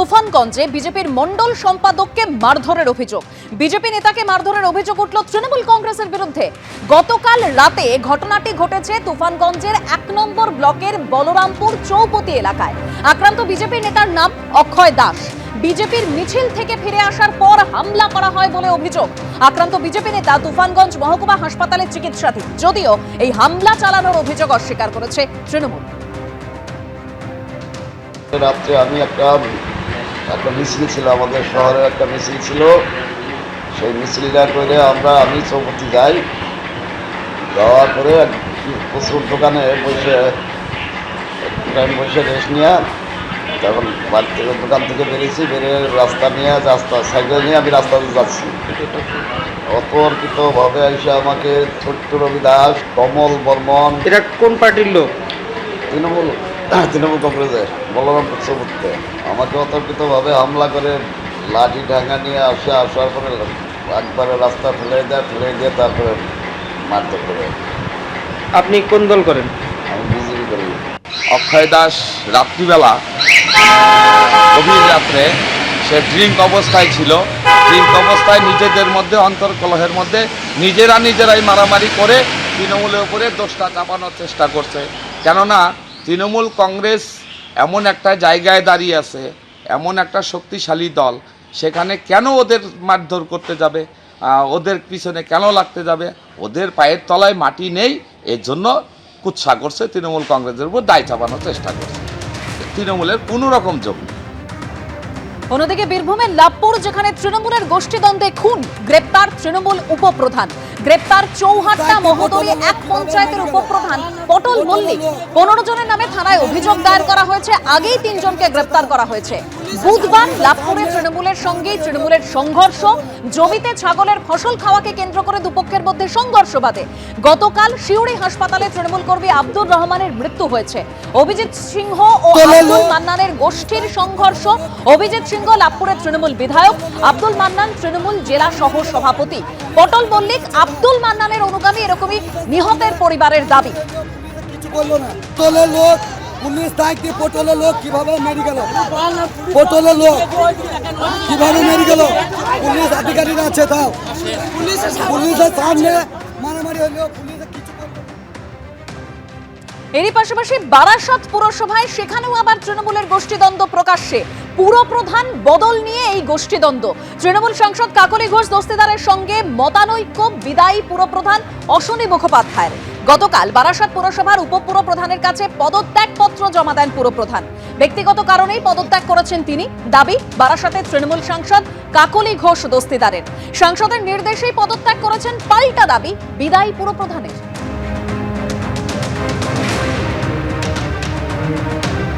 তুফানগঞ্জে বিজেপির মন্ডল সম্পাদককে মারধরের অভিযোগ। বিজেপি নেতাকে মারধরের অভিযোগ উঠল তৃণমূল কংগ্রেসের বিরুদ্ধে। গতকাল রাতে ঘটনাটি ঘটেছে তুফানগঞ্জের এক নম্বর ব্লকের বলরামপুর চৌপতি এলাকায়। আক্রান্ত বিজেপি নেতার নাম অক্ষয় দাস। বিজেপির মিছিল থেকে ফিরে আসার পর হামলা করা হয় বলে অভিযোগ। আক্রান্ত বিজেপি নেতা তুফানগঞ্জ মহকুমা হাসপাতালে চিকিৎসাধীন। যদিও এই হামলা চালানোর অভিযোগ অস্বীকার করেছে তৃণমূল। রাত্রে আমি একটা একটা মিছিল ছিল আমাদের শহরের একটা মিছিল ছিল। সেই মিছিলটা করে আমরা আমি চৌপতি যাই। যাওয়ার পরে প্রচুর দোকানে বসে টাইম বসে রেস্ট নিয়ে তখন বাড়ি থেকে দোকান থেকে বেরিয়েছি বেরিয়ে রাস্তা নিয়ে রাস্তা সাইকেল নিয়ে আমি রাস্তাতে যাচ্ছি। অতর্কিতভাবে এসে আমাকে ছোট্ট রবি দাস কমল বর্মন এটা কোন পার্টির লোক? তৃণমূল। তৃণমূল কংগ্রেসের বলরামপুর চৌমুখতে আমাকে অতর্কিতভাবে হামলা করে লাঠি ঢাঙ্গা নিয়ে আসে আসার পরে একবারে রাস্তা ফেলে দেয় ফেলে দিয়ে তারপরে মারধর করে। আপনি কোন দল করেন? আমি বিজেপি করি। অক্ষয় দাস রাত্রিবেলা গভীর রাত্রে সে ড্রিঙ্ক অবস্থায় ছিল। ড্রিঙ্ক অবস্থায় নিজেদের মধ্যে অন্তর্কলহের মধ্যে নিজেরা নিজেরাই মারামারি করে তৃণমূলের উপরে দোষটা চাপানোর চেষ্টা করছে। কেননা তৃণমূল কংগ্রেস এমন একটা জায়গায় দাঁড়িয়ে আছে, এমন একটা শক্তিশালী দল, সেখানে কেন ওদের মারধর করতে যাবে? ওদের পিছনে কেন লাগতে যাবে? ওদের পায়ের তলায় মাটি নেই এর জন্য কুৎসা করছে তৃণমূল কংগ্রেসের উপর, দায় চাপানোর চেষ্টা করছে। তৃণমূলের কোনো রকম যোগ অন্যদিকে বীরভূমের লাভপুর, যেখানে তৃণমূলের গোষ্ঠীদ্বন্দ্বে খুন, গ্রেপ্তার তৃণমূল উপপ্রধান। গ্রেপ্তার চৌহাট্টা মহোদরী এক পঞ্চায়েতের উপপ্রধান পটল মল্লিক। পনেরো জনের নামে থানায় অভিযোগ দায়ের করা হয়েছে। আগেই তিনজনকে গ্রেপ্তার করা হয়েছে। বুধবার লাভপুরে তৃণমূলের সঙ্গেই তৃণমূলের সংঘর্ষ জমিতে ছাগলের ফসল খাওয়াকে কেন্দ্র করে দুপক্ষের মধ্যে সংঘর্ষ বাধে। গতকাল শিউড়ি হাসপাতালে তৃণমূল কর্মী আব্দুর রহমানের মৃত্যু হয়েছে। অভিজিৎ সিংহ ও আব্দুল মান্নানের গোষ্ঠীর সংঘর্ষ। অভিজিৎ সিংহ লাভপুরের তৃণমূল বিধায়ক আব্দুল মান্নান তৃণমূল জেলা সহ সভাপতি। পটল মল্লিক আব্দুল মান্নানের অনুগামী এরকমই নিহতের পরিবারের দাবি। কিছু করল না। তোলে লোক, পুলিশ দায়িত্বে পটলের লোক, কীভাবে মেরে গেল? পটলের লোক, কীভাবে মেরে গেল? পুলিশ আধিকারিক আছে তাও পুলিশের সামনে মারামারি হলো এরই পাশাপাশি বারাসত পুরসভায় সেখানেও আবার তৃণমূলের গোষ্ঠীদ্বন্দ্ব প্রকাশ্যে। পুরপ্রধান বদল নিয়ে এই গোষ্ঠীদ্বন্দ্ব। তৃণমূল সাংসদ কাকলি ঘোষ দস্তিদারের সঙ্গে মতানৈক্য, বিদায়ী পুরপ্রধান অশ্বনী মুখোপাধ্যায়ের। গতকাল বারাসত পুরসভার উপপুরপ্রধানের কাছে পদত্যাগপত্র জমা দেন পুরপ্রধান ব্যক্তিগত কারণেই পদত্যাগ করেছেন তিনি। দাবি বারাসতের তৃণমূল সাংসদ কাকলি ঘোষ দস্তিদারের। সাংসদের নির্দেশেই পদত্যাগ করেছেন পাল্টা দাবি, বিদায়ী পুরপ্রধানের Thank you.